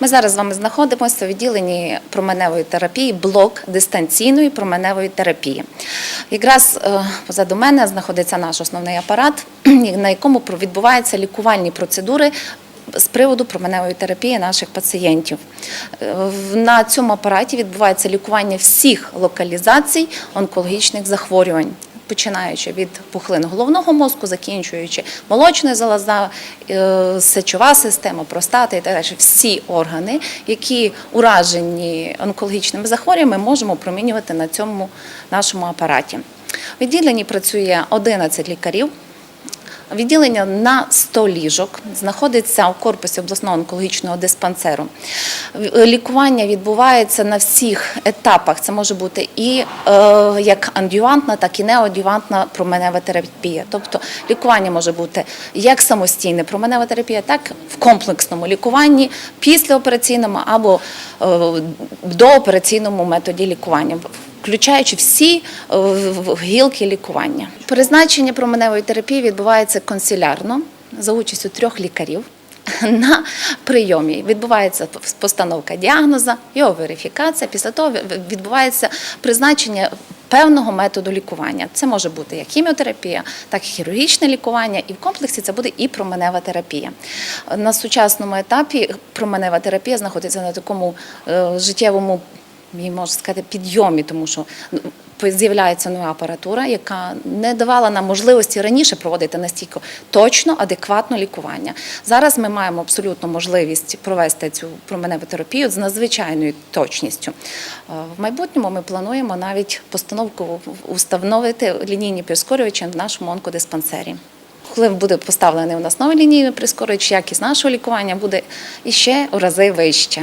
Ми зараз з вами знаходимося у відділенні променевої терапії, блок дистанційної променевої терапії. Якраз е, позаду мене знаходиться наш основний апарат, на якому відбуваються лікувальні процедури. З приводу променевої терапії наших пацієнтів Е, на цьому апараті відбувається лікування всіх локалізацій онкологічних захворювань починаючи від пухлин головного мозку, закінчуючи молочною залоза, е, сечова система, простата і так далі. Всі органи, які уражені онкологічними захворюваннями, можемо промінювати на цьому нашому апараті. В відділенні працює 11 лікарів. Відділення на 100 ліжок знаходиться у корпусі обласного онкологічного диспансеру. В- Лікування відбувається на всіх етапах. Це може бути і е, як адювантна, так і неоадювантна променева терапія. Тобто лікування може бути як самостійне променева терапія, так в комплексному лікуванні, післяопераційному або е, доопераційному методі лікування включаючи всі е, в- в- гілки лікування. Призначення променевої терапії відбувається консилярно за участю трьох лікарів. На прийомі відбувається постановка діагноза, його верифікація. Після того відбувається призначення певного методу лікування. Це може бути як хіміотерапія, так і хірургічне лікування, і в комплексі це буде і променева терапія. На сучасному етапі променева терапія знаходиться на такому е, життєвому можна сказати, підйомі, тому що ну, з'являється нова апаратура, яка не давала нам можливості раніше проводити настільки точно, адекватно лікування. Зараз ми маємо абсолютно можливість провести цю променеву терапію з надзвичайною точністю. Е, В майбутньому ми плануємо навіть постановку установити лінійні прискорювачі в нашому онкодиспансері. Коли буде поставлений у нас новий лінійний прискорювач, якість нашого лікування буде іще у рази вища.